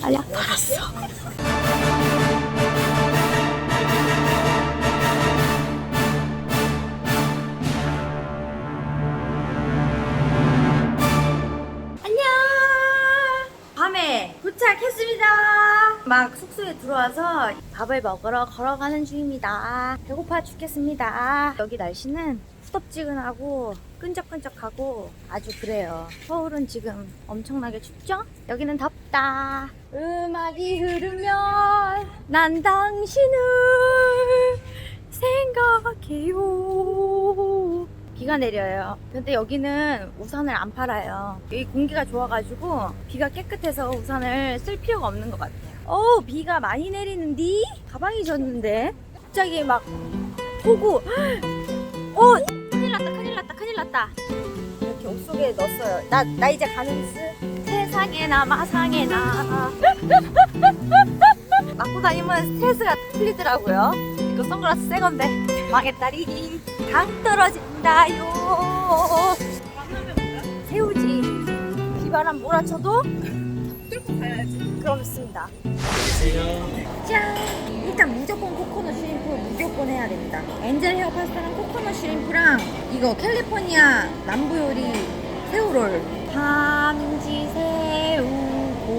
날약 팔았어. 안녕. 밤에 도착했습니다. 막 숙소에 들어와서 밥을 먹으러 걸어가는 중입니다. 배고파 죽겠습니다. 여기 날씨는 후덥지근하고 끈적끈적하고 아주 그래요. 서울은 지금 엄청나게 춥죠? 여기는 덥다. 음악이 흐르면 난 당신을 생각해요. 비가 내려요. 근데 여기는 우산을 안 팔아요. 여기 공기가 좋아가지고 비가 깨끗해서 우산을 쓸 필요가 없는 것 같아요. 어 비가 많이 내리는디? 가방이 젖는데? 갑자기 막 폭우. 어 났다 큰일 났다. 이렇게 옷 속에 넣었어요. 나, 나 이제 가는 스 세상에나 마상에나 맞고 다니면 스트레스가 풀리더라고요. 이거 선글라스 새 건데 망했다리 당 떨어진다요. 새우지 비바람 몰아쳐도 뚫고 가야지. 그렇습니다. 짠! 일단 무조건 코코넛 슈림프 무조건 해야 됩니다. 엔젤 헤어 파스타랑 코코넛 슈림프랑 이거 캘리포니아 남부 요리 새우롤. 밤지 새우고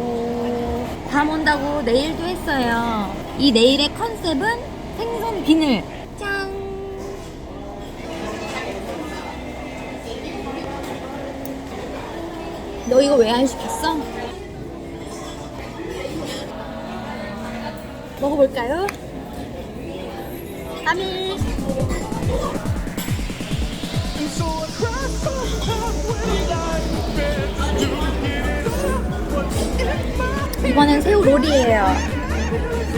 밤 온다고 네일도 했어요. 이 네일의 컨셉은 생선 비늘. 짠! 너 이거 왜 안 시켰어? 먹어볼까요? 까미. 이번엔 새우 롤이에요.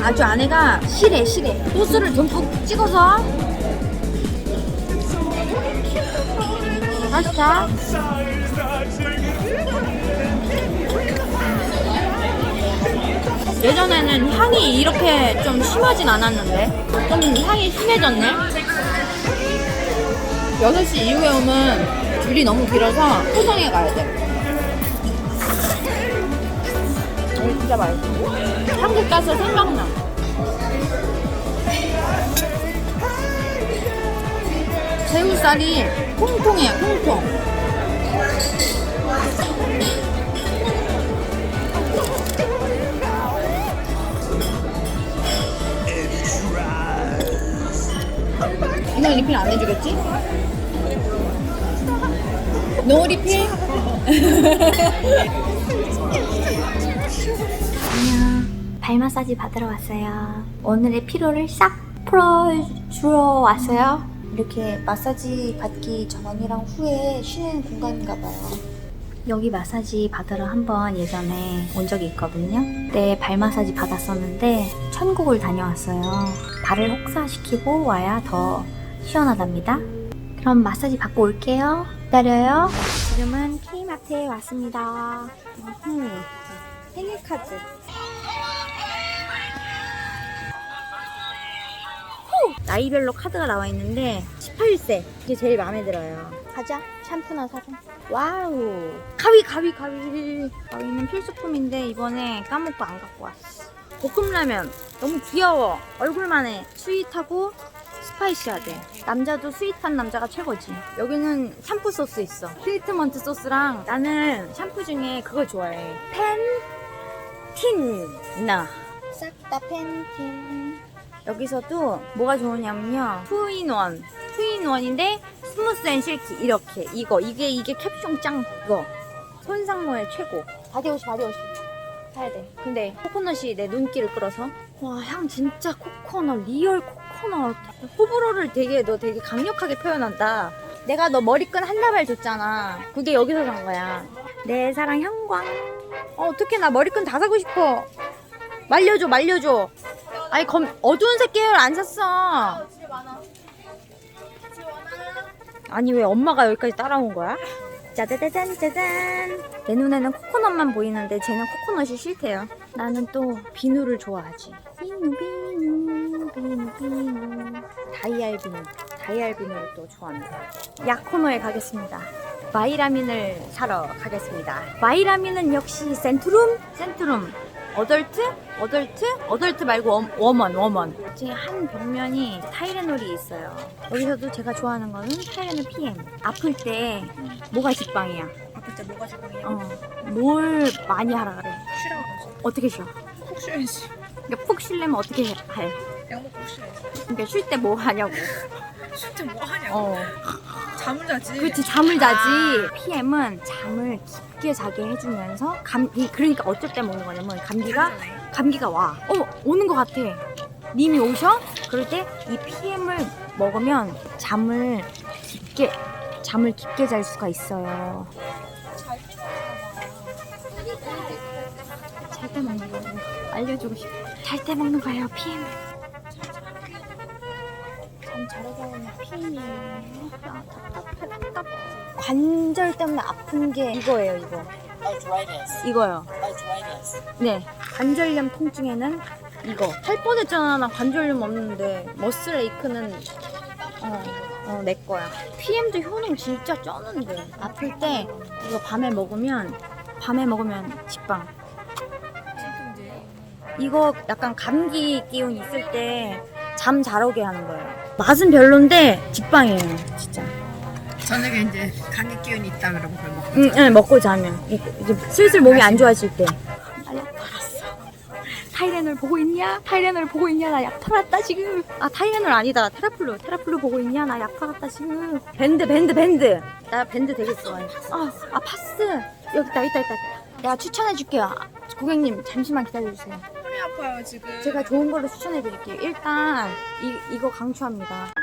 아주 안에가 실해 실해. 소스를 듬뿍 찍어서. 파스타 예전에는 향이 이렇게 좀 심하진 않았는데 좀 향이 심해졌네. 6시 이후에 오면 줄이 너무 길어서 포장해 가야 돼. 여기 진짜 맛있어. 한국 가서 생각나. 새우살이 통통해요 통통 리필 안 해주겠지? 노 리필? 안녕. 발 마사지 받으러 왔어요. 오늘의 피로를 싹 풀어주러 왔어요. 이렇게 마사지 받기 전이랑 후에 쉬는 공간인가 봐요. 여기 마사지 받으러 한 번 예전에 온 적이 있거든요. 그때 발 마사지 받았었는데 천국을 다녀왔어요. 발을 혹사시키고 와야 더 시원하답니다. 그럼 마사지 받고 올게요. 기다려요. 지금은 K마트에 왔습니다. 음흠. 생일 카드. 후! 나이별로 카드가 나와 있는데 18세 이게 제일 마음에 들어요. 가자. 샴푸나 사자. 와우. 가위 가위 가위. 가위는 필수품인데 이번에 까먹고 안 갖고 왔어. 볶음라면 너무 귀여워. 얼굴만 해. 스윗하고 스파이시하대. 남자도 스윗한 남자가 최고지. 여기는 샴푸 소스 있어. 트리트먼트 소스랑 나는 샴푸 중에 그거 좋아해. 펜틴나. 싹 다 펜틴. 여기서도 뭐가 좋으냐면요. 투인원. 투인원인데 스무스 앤 실키 이렇게 이거 이게 이게 캡숑 짱 이거 손상모의 최고. 바디워시 바디워시. 사야 돼. 근데 코코넛이 내 눈길을 끌어서 와 향 진짜 코코넛 리얼 코코넛 호불호를 되게 너 되게 강력하게 표현한다. 내가 너 머리끈 한 다발 줬잖아. 그게 여기서 산 거야. 내 사랑 형광. 어, 어떻게 나 머리끈 다 사고 싶어. 말려줘 말려줘. 아니 검 어두운 색 계열 안 샀어. 아니 왜 엄마가 여기까지 따라온 거야? 짜자자잔 짜잔 내 눈에는 코코넛만 보이는데 쟤는 코코넛이 싫대요 나는 또 비누를 좋아하지 비누 비누 비누 비누 다이알 비누 다이알 비누를 또 좋아합니다 약 코너에 가겠습니다 바이라민을 사러 가겠습니다 바이라민은 역시 센트룸 센트룸 어덜트? 어덜트? 어덜트 말고 워- 워먼, 워먼. 제한 벽면이 타이레놀이 있어요. 여기서도 제가 좋아하는 거는 타이레놀 PM. 아플 때 뭐가 직방이야? 아플 때 뭐가 제공이야? 어, 뭘 많이 하라 그래? 쉬라고. 어떻게 쉬어? 푹 쉬어야지. 그러니까 푹 쉬려면 어떻게 해? 약 먹고 푹 쉬어야지. 그러니까 쉴 때 뭐 하냐고. 쉴 때 뭐 하냐고. 어. 잠을 자지. 그렇지 잠을 자지. PM은 잠을 깊게 자게 해주면서 감 이- 그러니까 어쩔 때 먹는 거냐면 감기가 다르잖아요. 감기가 와. 어 오는 것 같아. 님이 오셔? 그럴 때 이 PM을 먹으면 잠을 깊게 잠을 깊게 잘 수가 있어요. 잘잘때 먹는 거예요. 알려주고 싶어. 잘 때 먹는 거예요. PM. 보면 PM이 관절 때문에 아픈 게 이거예요. 이거. 이거요. 네. 관절염 통증에는 이거. 할 뻔했잖아. 나 관절염 없는데. 머슬 에이크는 어, 어, 내 거야. PM도 효능 진짜 쩌는데. 아플 때 이거 밤에 먹으면 밤에 먹으면 직방. 이거 약간 감기 기운 있을 때 잠 잘 오게 하는 거예요. 맛은 별론데 직방이에요. 진짜. 저녁에 이제 감기 기운이 있다 그러면 그걸 먹고. 응, 응, 먹고 자면. 이- 이제 슬슬 몸이 안 좋아질 때. 나 약 팔았어. 타이레놀 보고 있냐? 타이레놀 보고 있냐? 나 약 팔았다, 지금. 아, 타이레놀 아니다. 테라플루. 테라플루 보고 있냐? 나 약 팔았다, 지금. 밴드, 밴드, 밴드. 나 밴드 되게 좋아해. 아, 아, 파스. 여기 있다, 있다, 있다. 내가 추천해 줄게요. 아, 고객님, 잠시만 기다려 주세요. 허리 아파요 지금. 제가 좋은 걸로 추천해 드릴게요. 일단, 이, 이거 강추합니다.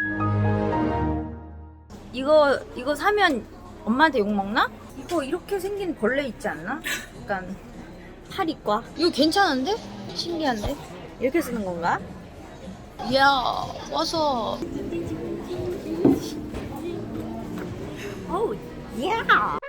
이거, 이거 사면 엄마한테 욕 먹나? 이거 이렇게 생긴 벌레 있지 않나? 약간, 파리과. 이거 괜찮은데? 신기한데? 이렇게 쓰는 건가? 이야, 와서. 어우, 야!